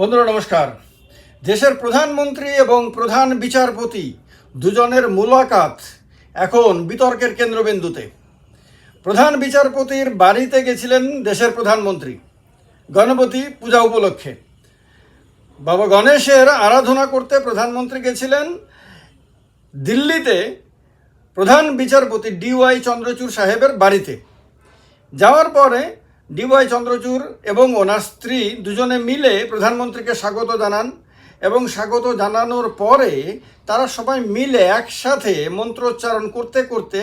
বন্ধুরা, নমস্কার। দেশের প্রধানমন্ত্রী এবং প্রধান বিচারপতি দুজনের মুলাকাত এখন বিতর্কের কেন্দ্রবিন্দুতে। প্রধান বিচারপতির বাড়িতে গেছিলেন দেশের প্রধানমন্ত্রী, গণপতি পূজা উপলক্ষে। বাবা গণেশের আরাধনা করতে প্রধানমন্ত্রী গেছিলেন দিল্লিতে প্রধান বিচারপতি ডিওয়াই চন্দ্রচূড় সাহেবের বাড়িতে। যাওয়ার পরে ডিওয়াই চন্দ্রচূড় এবং ওনার স্ত্রী দুজনে মিলে প্রধানমন্ত্রীকে স্বাগত জানান এবং স্বাগত জানানোর পরে তারা সবাই মিলে একসাথে মন্ত্রোচ্চারণ করতে করতে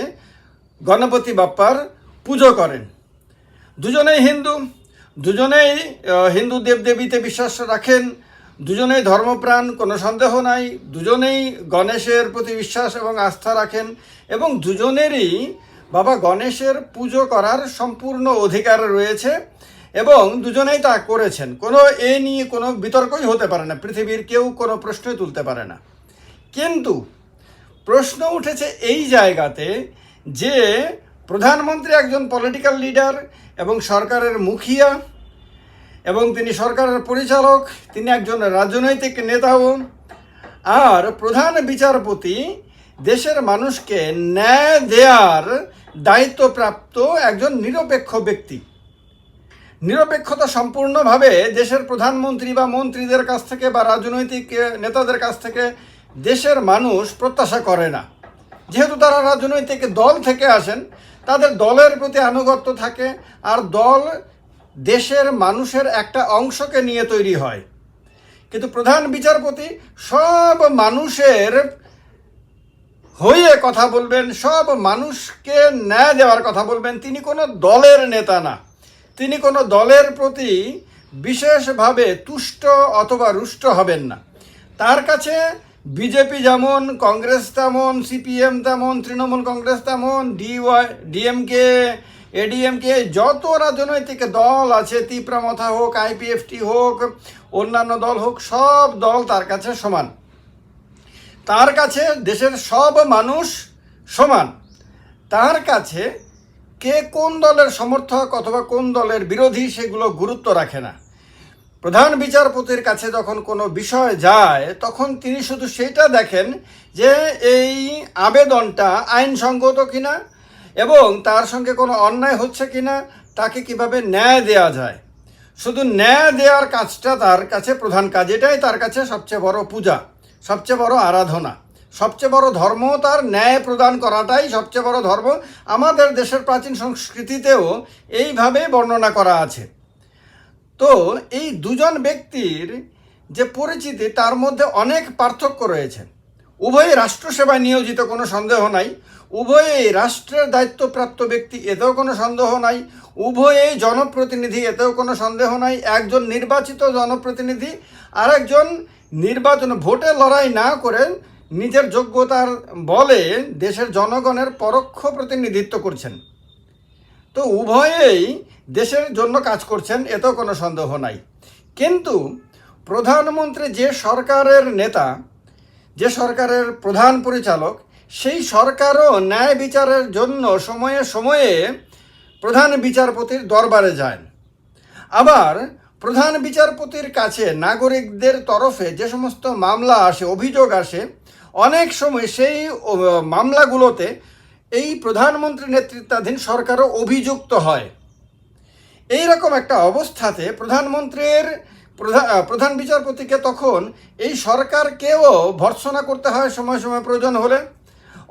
গণপতি বাপ্পার পুজো করেন। দুজনেই হিন্দু দুজনেই হিন্দু দেবদেবীতে বিশ্বাস রাখেন, দুজনেই ধর্মপ্রাণ, কোনো সন্দেহ নাই, দুজনেই গণেশের প্রতি বিশ্বাস এবং আস্থা রাখেন এবং দুজনেরই বাবা গণেশের পুজো করার সম্পূর্ণ অধিকার রয়েছে এবং দুজনেই তা করেছেন। কোনো এ নিয়ে কোনো বিতর্কই হতে পারে না। পৃথিবীর কেউ কোনো প্রশ্নই তুলতে পারে না। কিন্তু প্রশ্ন উঠেছে এই জায়গাতে যে প্রধানমন্ত্রী একজন পলিটিক্যাল লিডার এবং সরকারের মুখিয়া এবং তিনি সরকারের পরিচালক, তিনি একজন রাজনৈতিক নেতাও আর প্রধান বিচারপতি দেশের মানুষকে ন্যায় দেয়ার দায়িত্বপ্রাপ্ত একজন নিরপেক্ষ ব্যক্তি। নিরপেক্ষতা সম্পূর্ণভাবে দেশের প্রধানমন্ত্রী বা মন্ত্রীদের কাছ থেকে বা রাজনৈতিক নেতাদের কাছ থেকে দেশের মানুষ প্রত্যাশা করে না। যেহেতু তারা রাজনৈতিক দল থেকে আসেন, তাদের দলের প্রতি আনুগত্য থাকে আর দল দেশের মানুষের একটা অংশকে নিয়ে তৈরি হয়। কিন্তু প্রধান বিচারপতি সব মানুষের হয়ে কথা বলবেন, সব মানুষকে ন্যায় দেওয়ার কথা বলবেন, তিনি কোনো দলের নেতা না। তিনি কোনো দলের প্রতি বিশেষভাবে তুষ্ট অথবা রুষ্ট হবেন না। তার কাছে বিজেপি যেমন, কংগ্রেস তেমন, সিপিএম তেমন, তৃণমূল কংগ্রেস তেমন, ডিওয়াই, ডিএমকে, এডিএমকে, যত রাজনৈতিক দল আছে, তিপ্রামথা হোক, আইপিএফটি হোক, অন্যান্য দল হোক, সব দল তার কাছে সমান। তার কাছে দেশের সব মানুষ সমান। তার কাছে কে কোন দলের সমর্থক অথবা কোন দলের বিরোধী সেগুলো গুরুত্ব রাখে না। প্রধান বিচারপতির কাছে যখন কোনো বিষয় যায়, তখন তিনি শুধু সেটা দেখেন যে এই আবেদনটা আইনসঙ্গত কিনা এবং তার সঙ্গে কোনো অন্যায় হচ্ছে কিনা, তাকে কীভাবে ন্যায় দেয়া যায়। শুধু ন্যায় দেওয়ার কাজটা তার কাছে প্রধান কাজ, এটাই তার কাছে সবচেয়ে বড় পূজা। সবচেয়ে বড় আরাধনা। সবচেয়ে বড় ধর্ম তার ন্যায় প্রদান করাটাই সবচেয়ে বড় ধর্ম। আমাদের দেশের প্রাচীন সংস্কৃতিতেও এইভাবে বর্ণনা করা আছে। তো এই দুজন ব্যক্তির যে পরিচিতি, তার মধ্যে অনেক পার্থক্য রয়েছে। উভয়ই রাষ্ট্রসেবায় নিয়োজিত, কোনো সন্দেহ নাই। উভয়ই রাষ্ট্রের দায়িত্বপ্রাপ্ত ব্যক্তি, এতেও কোনো সন্দেহ নাই। উভয়ই জনপ্রতিনিধি, এতেও কোনো সন্দেহ নাই। একজন নির্বাচিত জনপ্রতিনিধি আর একজন নির্বাচন ভোটে লড়াই না করে নিজের যোগ্যতার বলে দেশের জনগণের পরোক্ষ প্রতিনিধিত্ব করছেন। তো উভয়েই দেশের জন্য কাজ করছেন, এতেও কোনো সন্দেহ নাই। কিন্তু প্রধানমন্ত্রী যে সরকারের নেতা, যে সরকারের প্রধান পরিচালক, সেই সরকারও ন্যায় বিচারের জন্য সময়ে সময়ে প্রধান বিচারপতির দরবারে যায় আবার প্রধান বিচারপতির কাছে নাগরিকদের তরফে যে সমস্ত মামলা আসে, অভিযোগ আসে, অনেক সময় সেই মামলাগুলোতে এই প্রধানমন্ত্রী নেতৃত্বাধীন সরকারও অভিযুক্ত হয়। এই রকম একটা অবস্থাতে প্রধানমন্ত্রীর প্রধান বিচারপতিকে তখন এই সরকারকেও ভর্ৎসনা করতে হয় সময় সময় প্রয়োজন হলে,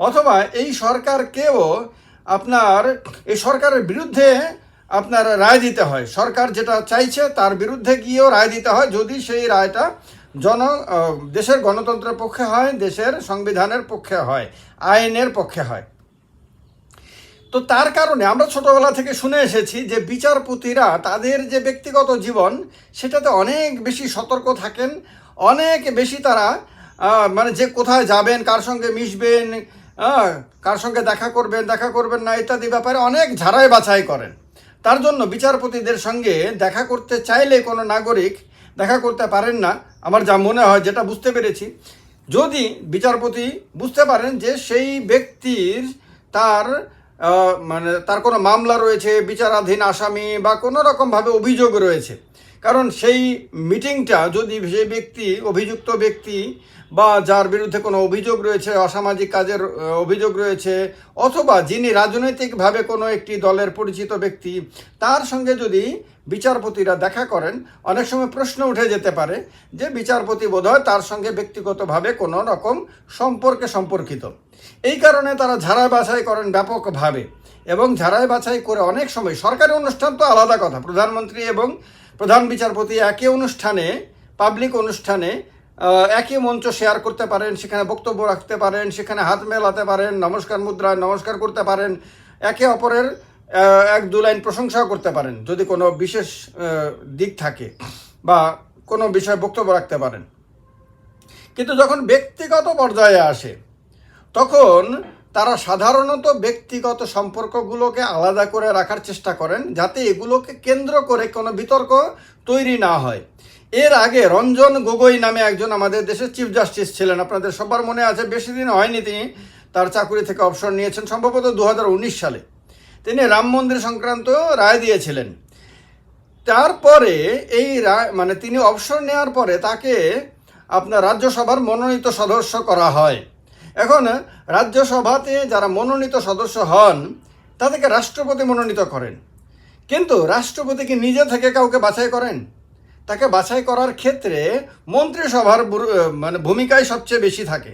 অথবা এই সরকারকেও আপনার, এই সরকারের বিরুদ্ধে আপনার রায় দিতে হয়। সরকার যেটা চাইছে তার বিরুদ্ধে গিয়েও রায় দিতে হয় যদি সেই রায়টা জন দেশের গণতন্ত্রের পক্ষে হয়, দেশের সংবিধানের পক্ষে হয়, আইনের পক্ষে হয়। তো তার কারণে আমরা ছোটবেলা থেকে শুনে এসেছি যে বিচারপতিরা তাদের যে ব্যক্তিগত জীবন, সেটাতে অনেক বেশি সতর্ক থাকেন, অনেক বেশি তারা মানে যে কোথায় যাবেন, কার সঙ্গে মিশবেন কার সঙ্গে দেখা করবেন দেখা করবেন না, ইত্যাদি ব্যাপারে অনেক ঝাড়াই বাছাই করেন। তার জন্য বিচারপতিদের সঙ্গে দেখা করতে চাইলে কোনো নাগরিক দেখা করতে পারেন না। আমার যা মনে হয় যেটা বুঝতে পেরেছি। যদি বিচারপতি বুঝতে পারেন যে সেই ব্যক্তির তার মানে তার কোনো মামলা রয়েছে, বিচারাধীন আসামি বা কোনো রকমভাবে অভিযোগ রয়েছে কারণ সেই মিটিংটা যদি সেই ব্যক্তি, অভিযুক্ত ব্যক্তি বা যার বিরুদ্ধে কোনো অভিযোগ রয়েছে, অসামাজিক কাজের অভিযোগ রয়েছে, অথবা যিনি রাজনৈতিকভাবে কোনো একটি দলের পরিচিত ব্যক্তি, তার সঙ্গে যদি বিচারপতিরা দেখা করেন, অনেক সময় প্রশ্ন উঠে যেতে পারে যে বিচারপতি বোধহয় তার সঙ্গে ব্যক্তিগতভাবে কোনো রকম সম্পর্কে সম্পর্কিত। এই কারণে তারা ঝাড়াই বাছাই করেন ব্যাপকভাবে এবং ঝাড়াই বাছাই করে অনেক সময় সরকারি অনুষ্ঠান তো আলাদা কথা, প্রধানমন্ত্রী এবং প্রধান বিচারপতি একই অনুষ্ঠানে পাবলিক অনুষ্ঠানে একই মঞ্চ শেয়ার করতে পারেন, সেখানে বক্তব্য রাখতে পারেন, সেখানে হাত মেলাতে পারেন, নমস্কার মুদ্রায় নমস্কার করতে পারেন, একে অপরের এক দু লাইন প্রশংসাও করতে পারেন, যদি কোনো বিশেষ দিক থাকে বা কোনো বিষয়ে বক্তব্য রাখতে পারেন। কিন্তু যখন ব্যক্তিগত পর্যায়ে আসে, তখন তারা সাধারণত ব্যক্তিগত সম্পর্কগুলোকে আলাদা করে রাখার চেষ্টা করেন যাতে এগুলোকে কেন্দ্র করে কোনো বিতর্ক তৈরি না হয়। এর আগে রঞ্জন গগৈ নামে একজন আমাদের দেশের চিফ জাস্টিস ছিলেন। আপনাদের সবার মনে আছে, বেশি দিন হয়নি তিনি তার চাকরি থেকে অবসর নিয়েছেন, সম্ভবত দু হাজার উনিশ সালে। তিনি রাম মন্দির সংক্রান্ত রায় দিয়েছিলেন। তারপরে এই রায় মানে তিনি অবসর নেওয়ার পরে তাকে আপনার রাজ্যসভার মনোনীত সদস্য করা হয়। এখন রাজ্যসভাতে যারা মনোনীত সদস্য হন, তাদেরকে রাষ্ট্রপতি মনোনীত করেন। কিন্তু রাষ্ট্রপতি কি নিজে থেকে কাউকে বাছাই করেন? তাকে বাছাই করার ক্ষেত্রে মন্ত্রিসভার মানে ভূমিকাই সবচেয়ে বেশি থাকে।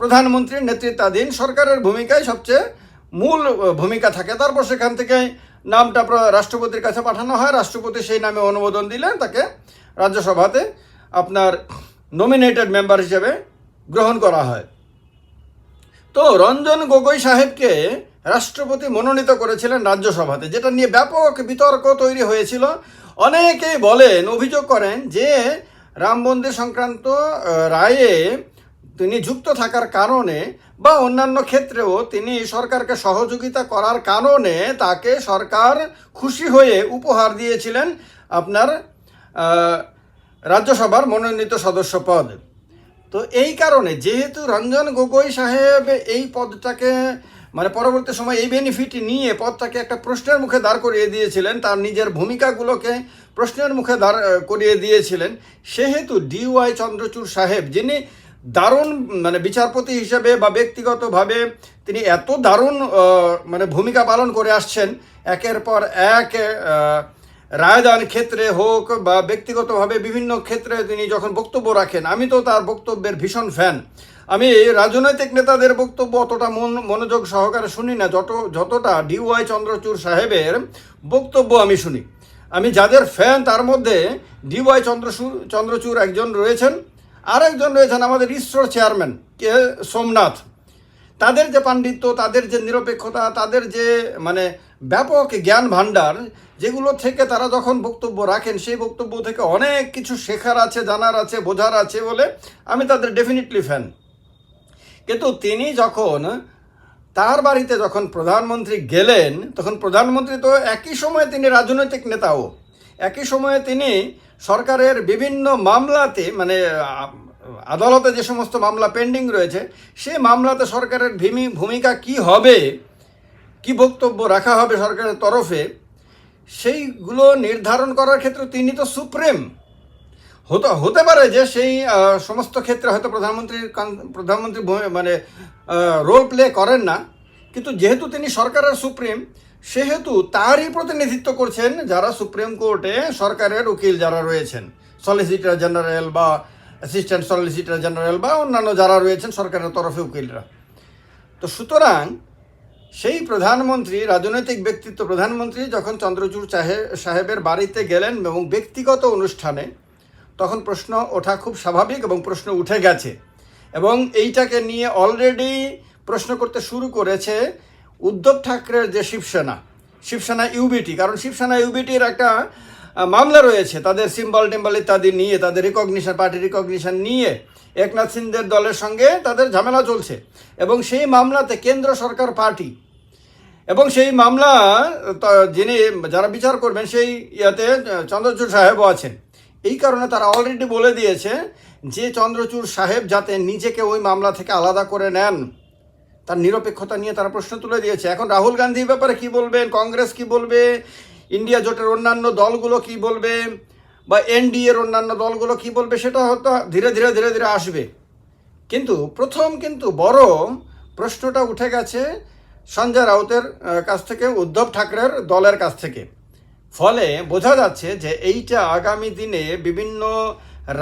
প্রধানমন্ত্রীর নেতৃত্বাধীন সরকারের ভূমিকাই সবচেয়ে মূল ভূমিকা থাকে। তারপর সেখান থেকে নামটা রাষ্ট্রপতির কাছে পাঠানো হয়। রাষ্ট্রপতি সেই নামে অনুমোদন দিলেন তাকে রাজ্যসভাতে আপনার নমিনেটেড মেম্বার হিসেবে গ্রহণ করা হয়। তো রঞ্জন গগৈ সাহেবকে রাষ্ট্রপতি মনোনীত করেছিলেন রাজ্যসভাতে, যেটা নিয়ে ব্যাপক বিতর্ক তৈরি হয়েছিল। অনেকেই বলেন, অভিযোগ করেন যে রাম মন্দির সংক্রান্ত রায়ে তিনি যুক্ত থাকার কারণে বা অন্যান্য ক্ষেত্রেও তিনি সরকারকে সহযোগিতা করার কারণে তাকে সরকার খুশি হয়ে উপহার দিয়েছিলেন আপনার রাজ্যসভার মনোনীত সদস্য পদ। তো এই কারণে যেহেতু রঞ্জন গগৈ সাহেব এই পদটাকে মানে পরবর্তী সময় এই বেনিফিট নিয়ে পদটাকে একটা প্রশ্নের মুখে দাঁড় করিয়ে দিয়েছিলেন, তার নিজের ভূমিকাগুলোকে প্রশ্নের মুখে দাঁড় করিয়ে দিয়েছিলেন, সেহেতু ডিওয়াই চন্দ্রচূড় সাহেব, যিনি দারুণ মানে বিচারপতি হিসেবে বা ব্যক্তিগতভাবে তিনি এত দারুণ মানে ভূমিকা পালন করে আসছেন, একের পর এক রায়দান ক্ষেত্রে হোক বা ব্যক্তিগতভাবে বিভিন্ন ক্ষেত্রে তিনি যখন বক্তব্য রাখেন, আমি তো তার বক্তব্যের ভীষণ ফ্যান আমি রাজনৈতিক নেতাদের বক্তব্য অতটা মন, মনোযোগ সহকারে শুনি না, যত, যতটা ডিওয়াই চন্দ্রচূড় সাহেবের বক্তব্য আমি শুনি। আমি যাদের ফ্যান তার মধ্যে ডিওয়াই চন্দ্রচূড় চন্দ্রচূড় একজন রয়েছেন আর একজন রয়েছেন আমাদের ইসরোর চেয়ারম্যান কে সোমনাথ। তাদের যে পাণ্ডিত্য, তাদের যে নিরপেক্ষতা, তাদের যে মানে ব্যাপক জ্ঞান ভাণ্ডার যেগুলো থেকে তারা যখন বক্তব্য রাখেন, সেই বক্তব্য থেকে অনেক কিছু শেখার আছে, জানার আছে, বোঝার আছে বলে আমি তাদের ডেফিনেটলি ফ্যান কিন্তু তিনি যখন তার বাড়িতে যখন প্রধানমন্ত্রী গেলেন, তখন প্রধানমন্ত্রী তো একই সময়ে তিনি রাজনৈতিক নেতাও। একই সময়ে তিনি সরকারের বিভিন্ন মামলাতে মানে আদালতে যে সমস্ত মামলা পেন্ডিং রয়েছে, সে মামলাতে সরকারের ভূমি- ভূমিকা কি হবে, কি বক্তব্য রাখা হবে সরকারের তরফে, সেইগুলো নির্ধারণ করার ক্ষেত্রে তিনি তো সুপ্রিম। হতে হতে পারে যে সেই সমস্ত ক্ষেত্রে হয়তো প্রধানমন্ত্রীর প্রধানমন্ত্রী মানে রোল প্লে করেন না। কিন্তু যেহেতু তিনি সরকারের সুপ্রিম, সেহেতু তারই প্রতিনিধিত্ব করছেন যারা সুপ্রিম কোর্টে সরকারের উকিল যারা রয়েছেন সলিসিটর জেনারেল বা অ্যাসিস্ট্যান্ট সলিসিটর জেনারেল বা অন্যান্য যারা রয়েছেন সরকারের তরফে উকিলরা। তো সুতরাং সেই প্রধানমন্ত্রী, রাজনৈতিক ব্যক্তিত্ব প্রধানমন্ত্রী যখন চন্দ্রচূড় সাহেব সাহেবের বাড়িতে গেলেন এবং ব্যক্তিগত অনুষ্ঠানে, তখন প্রশ্ন ওঠা খুব স্বাভাবিক এবং প্রশ্ন উঠে গেছে। এবং এইটাকে নিয়ে অলরেডি প্রশ্ন করতে শুরু করেছে উদ্ধব ঠাকরের যে শিবসেনা শিবসেনা ইউবিটি। কারণ শিবসেনা ইউবিটির একটা মামলা রয়েছে। তাদের সিম্বল টিম্বল ইত্যাদি নিয়ে, তাদের রিকগনিশন পার্টি রিকগনিশন নিয়ে একনাথ সিন্ধের দলের সঙ্গে তাদের ঝামেলা চলছে। এবং সেই মামলাতে কেন্দ্র সরকার পার্টি এবং সেই মামলা যিনি যারা বিচার করবেন সেই ইয়াতে চন্দ্রচূড় সাহেবও আছেন। এই কারণে তারা অলরেডি বলে দিয়েছে যে চন্দ্রচূড় সাহেব যাতে নিজেকে ওই মামলা থেকে আলাদা করে নেন। তার নিরপেক্ষতা নিয়ে তারা প্রশ্ন তুলে দিয়েছে। এখন রাহুল গান্ধী এই ব্যাপারে কি বলবেন? কংগ্রেস কি বলবে? ইন্ডিয়া জোটের অন্যান্য দলগুলো কি বলবে বা এনডিএর অন্যান্য দলগুলো কি বলবে সেটা হয়তো ধীরে ধীরে ধীরে ধীরে আসবে। কিন্তু প্রথম কিন্তু বড় প্রশ্নটা উঠে গেছে সঞ্জয় রাউতের কাছ থেকে, উদ্ধব ঠাকরের দলের কাছ থেকে। ফলে বোঝা যাচ্ছে যে এইটা আগামী দিনে বিভিন্ন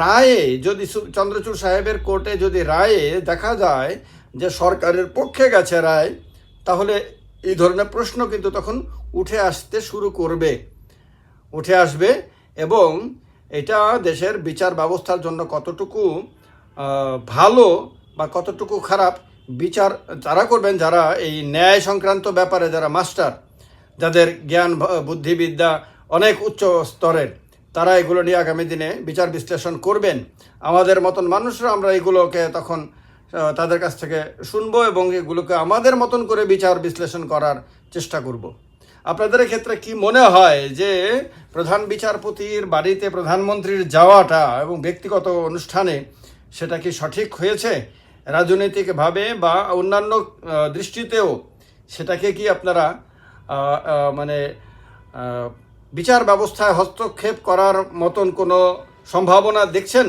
রায়ে যদি চন্দ্রচূড় সাহেবের কোর্টে যদি রায়ে দেখা যায় যে সরকারের পক্ষে গেছে রায়, তাহলে এই ধরনের প্রশ্ন কিন্তু তখন উঠে আসতে শুরু করবে। উঠে আসবে এবং এটা দেশের বিচার ব্যবস্থার জন্য কতটুকু ভালো বা কতটুকু খারাপ বিচার তারা করবেন যারা এই ন্যায় সংক্রান্ত ব্যাপারে যারা মাস্টার, যাদের জ্ঞান বুদ্ধিবিদ্যা অনেক উচ্চ স্তরের, তারা এগুলো নিয়ে আগামী দিনে বিচার বিশ্লেষণ করবেন। আমাদের মতন মানুষরা আমরা এগুলোকে তখন তাদের কাছ থেকে শুনব এবং এগুলোকে আমাদের মতন করে বিচার বিশ্লেষণ করার চেষ্টা করব। আপনাদের ক্ষেত্রে কি মনে হয় যে প্রধান বিচারপতির বাড়িতে প্রধানমন্ত্রীর যাওয়াটা এবং ব্যক্তিগত অনুষ্ঠানে সেটা কি সঠিক হয়েছে? রাজনৈতিকভাবে বা অন্যান্য দৃষ্টিতেও সেটাকে কি আপনারা মানে বিচার ব্যবস্থায় হস্তক্ষেপ করার মতন কোনো সম্ভাবনা দেখছেন?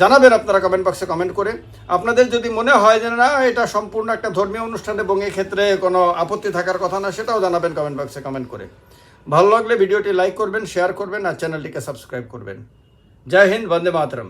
জানাবেন আপনারা কমেন্ট বক্সে কমেন্ট করে। আপনাদের যদি মনে হয় যে না, এটা সম্পূর্ণ একটা ধর্মীয় অনুষ্ঠান এবং ক্ষেত্রে কোনো আপত্তি থাকার কথা না, সেটাও জানাবেন কমেন্ট বক্সে কমেন্ট করে। ভালো লাগলে ভিডিওটি লাইক করবেন শেয়ার করবেন, আর চ্যানেলটিকে সাবস্ক্রাইব করবেন। জয় হিন্দ, বন্দে মাতরম।